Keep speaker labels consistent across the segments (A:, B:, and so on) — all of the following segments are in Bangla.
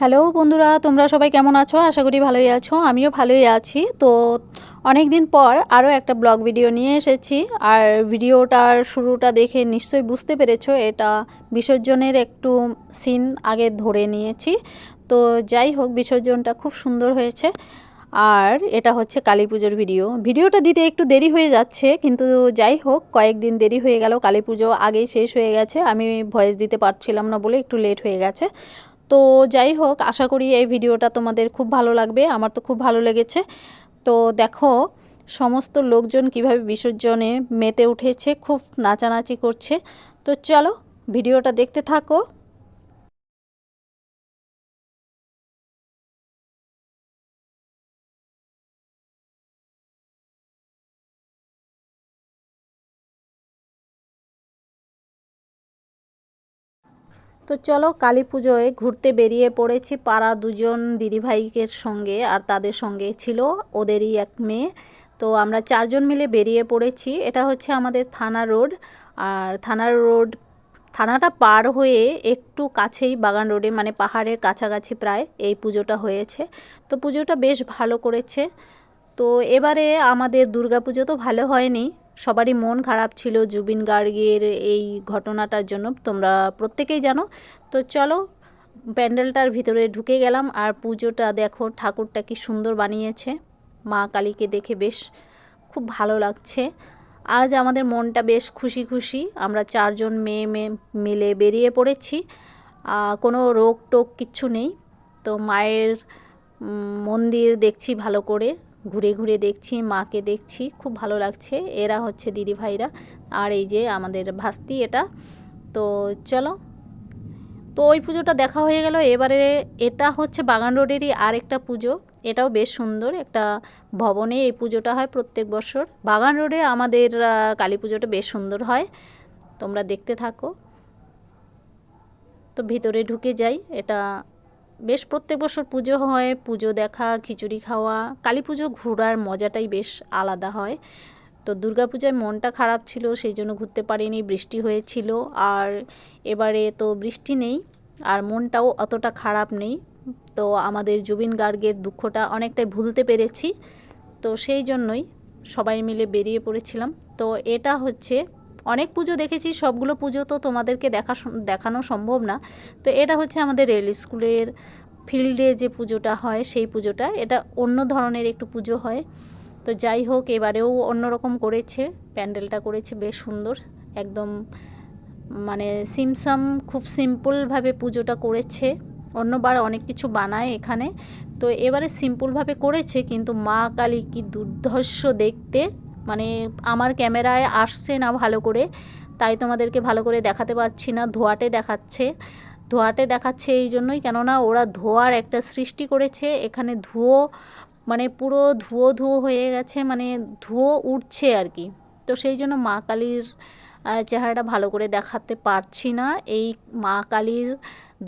A: হ্যালো বন্ধুরা, তোমরা সবাই কেমন আছো? আশা করি ভালোই আছো, আমিও ভালোই আছি। তো অনেক দিন পর আরও একটা ব্লগ ভিডিও নিয়ে এসেছি। আর ভিডিওটার শুরুটা দেখে নিশ্চয়ই বুঝতে পেরেছ, এটা বিসর্জনের একটু সিন আগে ধরে নিয়েছি। তো যাই হোক, বিসর্জনটা খুব সুন্দর হয়েছে। আর এটা হচ্ছে কালী পুজোর ভিডিও। ভিডিওটা দিতে একটু দেরি হয়ে যাচ্ছে, কিন্তু যাই হোক, কয়েকদিন দেরি হয়ে গেল। কালী পুজো আগেই শেষ হয়ে গেছে। আমি ভয়েস দিতে পারছিলাম না বলে একটু লেট হয়ে গেছে। তো যাই হোক, আশা করি এই ভিডিওটা তোমাদের খুব ভালো লাগবে। আমার তো খুব ভালো লেগেছে। তো দেখো, সমস্ত লোকজন কীভাবে বিসর্জনে মেতে উঠেছে, খুব নাচানাচি করছে। তো চলো, ভিডিওটা দেখতে থাকো। তো চলো কালী পুজোয় ঘুরতে বেরিয়ে পড়েছি। পাড়া দুজন দিদিভাইকের সঙ্গে আর তাদের সঙ্গে ছিল ওদেরই এক মেয়ে। তো আমরা চারজন মিলে বেরিয়ে পড়েছি। এটা হচ্ছে আমাদের থানা রোড। আর থানার রোড, থানাটা পার হয়ে একটু কাছেই বাগান রোডে মানে পাহাড়ের কাছাকাছি প্রায় এই পুজোটা হয়েছে। তো পুজোটা বেশ ভালো করেছে। তো এবারে আমাদের দুর্গাপুজো তো ভালো হয়নি। সবারই মন খারাপ ছিল জুবিন গার্গের এই ঘটনাটার জন্য, তোমরা প্রত্যেকেই জানো। তো চলো, প্যান্ডেলটার ভিতরে ঢুকে গেলাম আর পুজোটা দেখো, ঠাকুরটা কি সুন্দর বানিয়েছে। মা কালীকে দেখে বেশ খুব ভালো লাগছে। আজ আমাদের মনটা বেশ খুশি খুশি, আমরা চারজন মেয়ে মেয়ে মিলে বেরিয়ে পড়েছি। কোনো রোগ টোক কিচ্ছু নেই। তো মায়ের মন্দির দেখছি ভালো করে। ঘুরে ঘুরে দেখছি, মাকে দেখছি, খুব ভালো লাগছে। এরা হচ্ছে দিদি ভাইরা। আর এই যে আমাদের ভাস্তি এটা। তো চলো। তো ওই পুজোটা দেখা হয়ে গেল। এবারে এটা হচ্ছে বাগান রোডেরই আরেকটা পুজো। এটাও বেশ সুন্দর। একটা ভবনে এই পুজোটা হয় প্রত্যেক বছর। বাগান রোডে আমাদের কালী পুজোটা বেশ সুন্দর হয়। তোমরা দেখতে থাকো। তো ভিতরে ঢুকে যাই। এটা বেশ প্রত্যেক বছর পুজো হয়, পুজো দেখা, খিচুড়ি খাওয়া। কালী পুজো ঘোরার মজাটাই বেশ আলাদা হয়। তো দুর্গাপূজায় মনটা খারাপ ছিল, সেই জন্য ঘুরতে পারিনি, বৃষ্টি হয়েছিল। আর এবারে তো বৃষ্টি নেই, আর মনটাও অতটা খারাপ নেই। তো আমাদের জুবিন গার্গের দুঃখটা অনেকটাই ভুলতে পেরেছি। তো সেই জন্যই সবাই মিলে বেরিয়ে পড়েছিলাম। তো এটা হচ্ছে অনেক পুজো দেখেছি, সবগুলো পুজো তো তোমাদেরকে দেখা দেখানো সম্ভব না। তো এটা হচ্ছে আমাদের রেল স্কুলের ফিল্ডে যে পুজোটা হয়, সেই পুজোটা। এটা অন্য ধরনের একটু পুজো হয়। তো যাই হোক, এবারেও অন্যরকম করেছে, প্যান্ডেলটা করেছে, বেশ সুন্দর। একদম মানে সিমসাম খুব সিম্পলভাবে পুজোটা করেছে। অন্যবার অনেক কিছু বানায় এখানে। তো এবারে সিম্পলভাবে করেছে, কিন্তু মা কালী কি দুর্ধর্ষ দেখতে। মানে আমার ক্যামেরায় আসছে না ভালো করে, তাই তোমাদেরকে ভালো করে দেখাতে পারছি না, ধোয়াটে দেখাচ্ছে। ধোয়াটে দেখাচ্ছে এই জন্যই, কেননা ওরা ধোয়ার একটা সৃষ্টি করেছে, এখানে ধুয়ো মানে পুরো ধুয়ো ধুয়ো হয়ে গেছে মানে ধুয়ো উঠছে আর কি। তো সেই জন্য মা কালীর চেহারাটা ভালো করে দেখাতে পারছি না। এই মা কালীর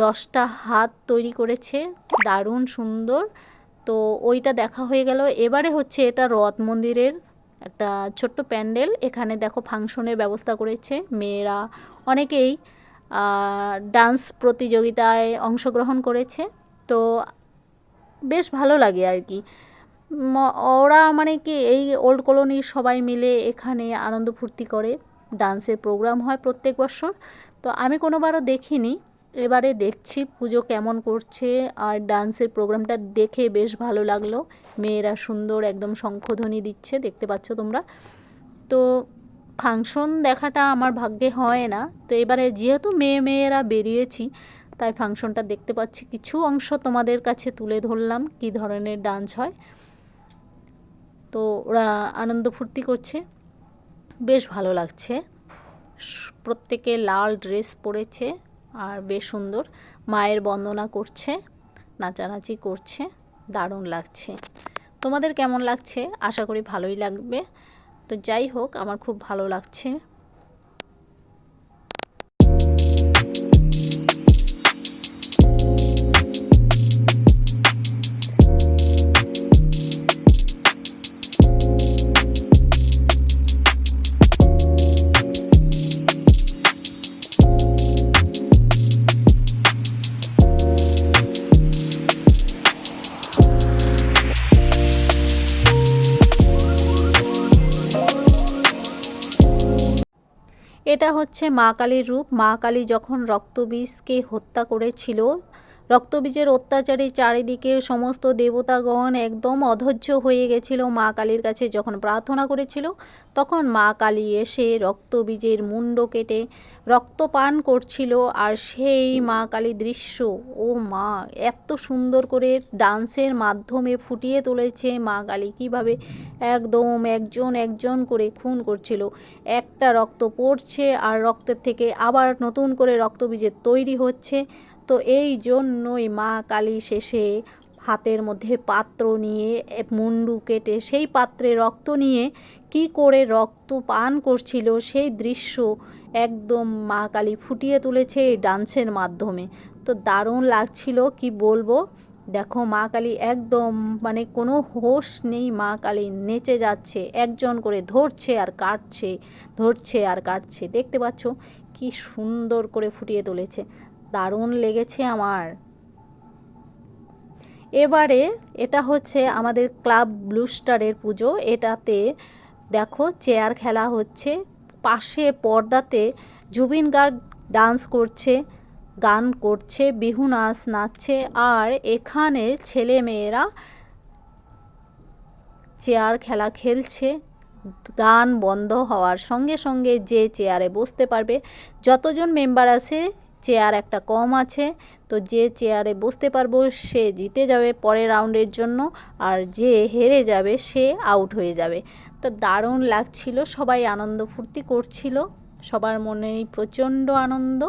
A: দশটা হাত তৈরি করেছে, দারুণ সুন্দর। তো ওইটা দেখা হয়ে গেল। এবারে হচ্ছে এটা রথ মন্দিরের একটা ছোট্ট প্যান্ডেল। এখানে দেখো ফাংশনের ব্যবস্থা করেছে মেয়েরা। অনেকেই ডান্স প্রতিযোগিতায় অংশগ্রহণ করেছে। তো বেশ ভালো লাগে আর কি। ওরা মানে কি, এই ওল্ড কলোনির সবাই মিলে এখানে আনন্দ ফুর্তি করে। ডান্সের প্রোগ্রাম হয় প্রত্যেক বছর। তো আমি কোনোবারও দেখিনি। এবারে দেখছি পুজো কেমন করছে। আর ডান্সের প্রোগ্রামটা দেখে বেশ ভালো লাগল। মেয়েরা সুন্দর একদম শঙ্খধ্বনি দিচ্ছে, দেখতে পাচ্ছ তোমরা। তো ফাংশন দেখাটা আমার ভাগ্যে হয় না। তো এবারে যেহেতু মেয়ে মেয়েরা বেরিয়েছি, তাই ফাংশনটা দেখতে পাচ্ছি। কিছু অংশ তোমাদের কাছে তুলে ধরলাম, কি ধরনের ডান্স হয়। তো ওরা আনন্দ ফুর্তি করছে। বেশ ভালো লাগছে। প্রত্যেকে লাল ড্রেস পরেছে আর বেশ সুন্দর। মায়ের বন্দনা করছে, নাচানাচি করছে। দারুণ লাগছে। তোমাদের কেমন লাগছে? আশা করি ভালোই লাগবে। তো যাই হোক, আমার খুব ভালো লাগছে। এটা হচ্ছে মা কালীর রূপ। মা কালী যখন রক্তবীজকে হত্যা করেছিল, রক্তবীজের অত্যাচারে চারিদিকে সমস্ত দেবতাগণ একদম অধৈর্য হয়ে গেছিল মা কালীর কাছে। যখন প্রার্থনা করেছিল, তখন মা কালী এসে রক্তবীজের মুন্ড কেটে রক্তপান করছিল আর সেই মা কালী দৃশ্য, ও মা, এত সুন্দর করে ডান্সের মাধ্যমে ফুটিয়ে তুলেছে মা কালী। কীভাবে একদম একজন একজন করে খুন করছিল। একটা রক্ত পড়ছে আর রক্তের থেকে আবার নতুন করে রক্তবীজের তৈরি হচ্ছে। তো এই জন্যই মা কালী শেষে হাতের মধ্যে পাত্র নিয়ে, মুন্ডু কেটে সেই পাত্রে রক্ত নিয়ে কি করে রক্ত পান করছিল সেই দৃশ্য একদম মা কালী ফুটিয়ে তুলেছে এই ডান্সের মাধ্যমে। তো দারুণ লাগছিল, কি বলব? দেখো মা কালী একদম মানে কোনো হোশ নেই, মা কালী নেচে যাচ্ছে, একজন করে ধরছে আর কাটছে, ধরছে আর কাটছে। দেখতে পাচ্ছ, কি সুন্দর করে ফুটিয়ে তুলেছে, দারুণ লেগেছে আমার। এবারে এটা হচ্ছে আমাদের ক্লাব ব্লু স্টারের পুজো, এটাতে দেখো চেয়ার খেলা হচ্ছে পাশে পর্দাতে জুবিন গার্গ ডান্স করছে, গান করছে, বিহু নাচ নাচছে, আর এখানে ছেলে মেয়েরা চেয়ার খেলা খেলছে, গান বন্ধ হওয়ার সঙ্গে সঙ্গে যে চেয়ারে বসতে পারবে, যতজন মেম্বার আছে, চেয়ার একটা কম আছে তো যে চেয়ারে বসতে পারব সে জিতে যাবে পরের রাউন্ডের জন্য, আর যে হেরে যাবে সে আউট হয়ে যাবে। তো দারুণ লাগছিল, সবাই আনন্দ ফুর্তি করছিল, সবার মনেই প্রচণ্ড আনন্দ,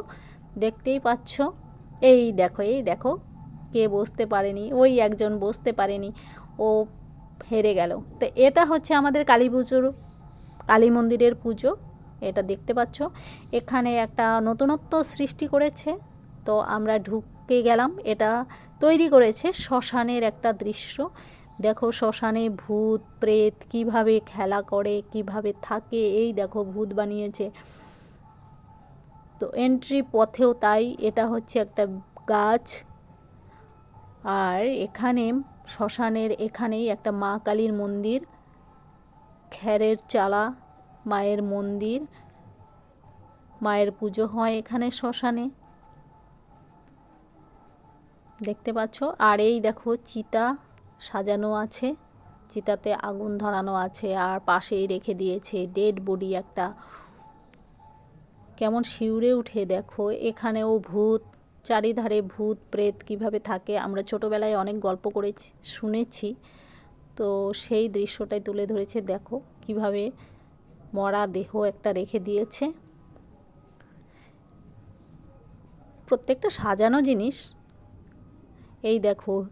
A: দেখতেই পাচ্ছ। এই দেখো এই দেখো, কে বসতে পারেনি, ওই একজন বসতে পারেনি, ও হেরে গেল। তো এটা হচ্ছে আমাদের কালী পুজোর, কালী মন্দিরের পুজো, এটা দেখতে পাচ্ছ। এখানে একটা নতুনত্ব সৃষ্টি করেছে তো আমরা ঢুকে গেলাম। এটা তৈরি করেছে শ্মশানের একটা দৃশ্য। দেখো শ্মশানে ভূত, প্রেত কীভাবে খেলা করে, কীভাবে থাকে, এই দেখো ভূত বানিয়েছে। তো এন্ট্রি পথেও তাই, এটা হচ্ছে একটা গাছ। আর এখানে শ্মশানের এখানেই একটা মা কালীর মন্দির খ্যারের চালা, মায়ের মন্দির, মায়ের পুজো হয় এখানে শ্মশানে। দেখতে পাচ্ছ। আর এই দেখো চিতা সাজানো আছে। চিতাতে আগুন ধরানো আছে আর পাশেই রেখে দিয়েছে ডেড বডি একটা। কেমন শিউরে উঠে দেখো। এখানেও ভূত, চারিধারে ভূত, প্রেত কীভাবে থাকে আমরা ছোটোবেলায় অনেক গল্প করে শুনেছি। তো সেই দৃশ্যটাই তুলে ধরেছে দেখো কীভাবে মরা দেহ একটা রেখে দিয়েছে। প্রত্যেকটা সাজানো জিনিস এই দেখো,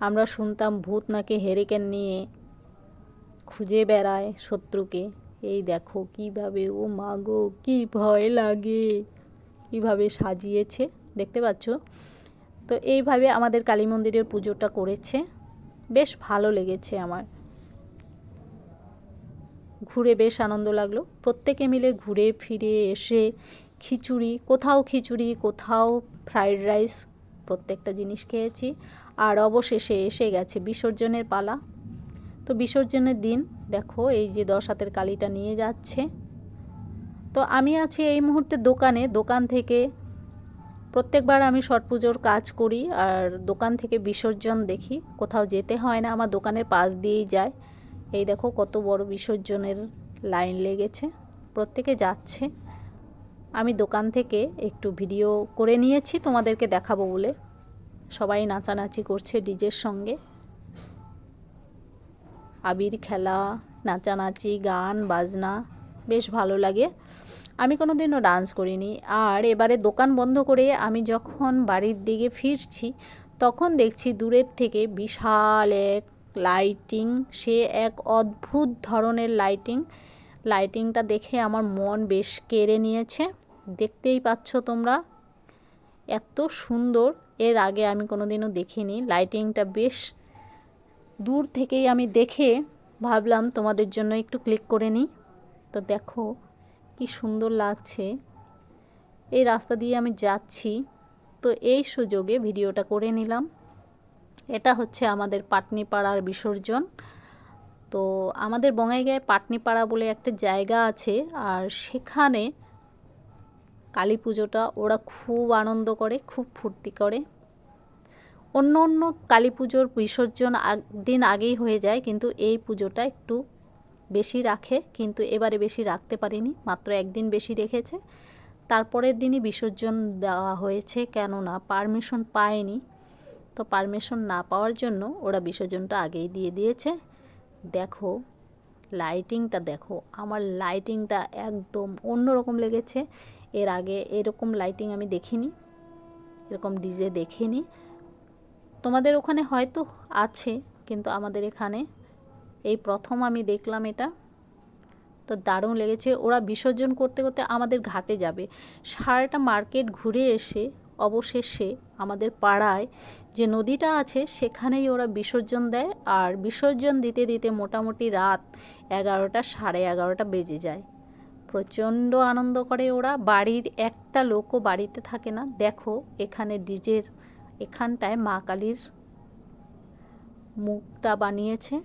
A: আমরা শুনতাম ভূত নাকি হেরিকেন নিয়ে খুঁজে বেড়ায় শত্রুকে। এই দেখো কীভাবে, ও মাগো কি ভয় লাগে। কীভাবে সাজিয়েছে, দেখতে পাচ্ছ? তো এইভাবে আমাদের কালী মন্দিরের পুজোটা করেছে। বেশ ভালো লেগেছে আমার। ঘুরে বেশ আনন্দ লাগল। প্রত্যেকে মিলে ঘুরে ফিরে এসে খিচুড়ি, কোথাও খিচুড়ি, কোথাও ফ্রাইড রাইস প্রত্যেকটা জিনিস খেয়েছি। আর অবশেষে এসে গেছে বিসর্জনের পালা। তো বিসর্জনের দিন দেখো, এই যে দশ হাতের কালিটা নিয়ে যাচ্ছে। তো আমি আছি এই মুহূর্তে দোকানে। দোকান থেকে প্রত্যেকবার আমি ছট পুজোর কাজ করি আর দোকান থেকে বিসর্জন দেখি। কোথাও যেতে হয় না, আমার দোকানের পাশ দিয়েই যায়। এই দেখো কত বড় বিসর্জনের লাইন লেগেছে। প্রত্যেকে যাচ্ছে। আমি দোকান থেকে একটু ভিডিও করে নিয়েছি, তোমাদেরকে দেখাবো বলে। সবাই নাচানাচি করছে ডিজের সঙ্গে। আবির খেলা, নাচানাচি, গান, বাজনা, বেশ ভালো লাগে। আমি কোনো দিনও ডান্স করিনি। আর এবারে দোকান বন্ধ করে আমি যখন বাড়ির দিকে ফিরছি, তখন দেখছি দূরের থেকে বিশাল এক লাইটিং, সে এক অদ্ভুত ধরনের লাইটিং। লাইটিংটা দেখে আমার মন বেশ কেড়ে নিয়েছে। দেখতেই পাচ্ছ তোমরা? এত সুন্দর। এর আগে আমি কোনো দিনও দেখিনি। লাইটিংটা বেশ দূর থেকেই আমি দেখে ভাবলাম তোমাদের জন্য একটু ক্লিক করে নিই। তো দেখো, কি সুন্দর লাগছে। এই রাস্তা দিয়ে আমি যাচ্ছি। তো এই সুযোগে ভিডিওটা করে নিলাম। এটা হচ্ছে আমাদের পাটনিপাড়ার বিসর্জন। তো আমাদের বঙ্গাইগাঁয়ে পাটনিপাড়া বলে একটা জায়গা আছে। আর সেখানে কালী পুজোটা ওরা খুব আনন্দ করে, খুব ফুর্তি করে। অন্য অন্য কালী পুজোর বিসর্জন দিন আগেই হয়ে যায়, কিন্তু এই পুজোটা একটু বেশি রাখে, কিন্তু এবারে বেশি রাখতে পারিনি, মাত্র একদিন বেশি রেখেছে। তারপরের দিনই বিসর্জন দেওয়া হয়েছে, কেননা পারমিশন পায়নি। তো পারমিশন না পাওয়ার জন্য ওরা বিসর্জনটা আগেই দিয়ে দিয়েছে। দেখো লাইটিংটা দেখো, আমার লাইটিংটা একদম অন্যরকম লেগেছে। এর আগে এরকম লাইটিং আমি দেখিনি, এরকম ডিজে দেখিনি। তোমাদের ওখানে হয়তো আছে, কিন্তু আমাদের এখানে এই প্রথম আমি দেখলাম এটা। তো দারুণ লেগেছে। ওরা বিসর্জন করতে করতে আমাদের ঘাটে যাবে। সারাটা মার্কেট ঘুরে এসে অবশেষে আমাদের পাড়ায় যে নদীটা আছে, সেখানেই ওরা বিসর্জন দেয়। আর বিসর্জন দিতে দিতে মোটামুটি রাত এগারোটা সাড়ে এগারোটা বেজে যায়। প্রচণ্ড আনন্দ করে ওরা। বাড়ির একটা লোকও বাড়িতে থাকে না। দেখো, এখানে ডিজের এখানটায় মা কালীর মুখটা বানিয়েছে।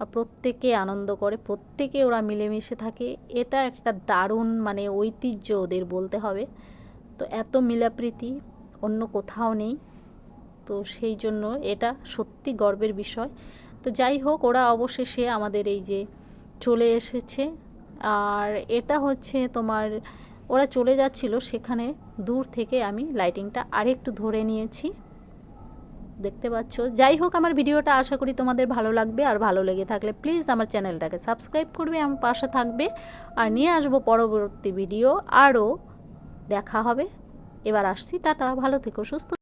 A: আর প্রত্যেকে আনন্দ করে, প্রত্যেকে ওরা মিলেমিশে থাকে। এটা একটা দারুণ মানে ঐতিহ্য ওদের বলতে হবে। তো এত মিলাপ্রীতি, অন্য কোথাও নেই। তো সেই জন্য এটা সত্যি গর্বের বিষয়। তো যাই হোক, ওরা অবশেষে আমাদের এই যে চলে এসেছে। আর এটা হচ্ছে তোমার, ওরা চলে যাচ্ছিল সেখানে, দূর থেকে আমি লাইটিংটা আরেকটু ধরে নিয়েছি। দেখতে পাচ্ছ? যাই হোক, আমার ভিডিওটা আশা করি তোমাদের ভালো লাগবে আর ভালো লেগে থাকলে প্লিজ আমার চ্যানেলটাকে সাবস্ক্রাইব করবে, আমার পাশে থাকবে। আর নিয়ে আসব পরবর্তী ভিডিও, আরও দেখা হবে। এবার আসছি, টাটা, ভালো থেকো, সুস্থ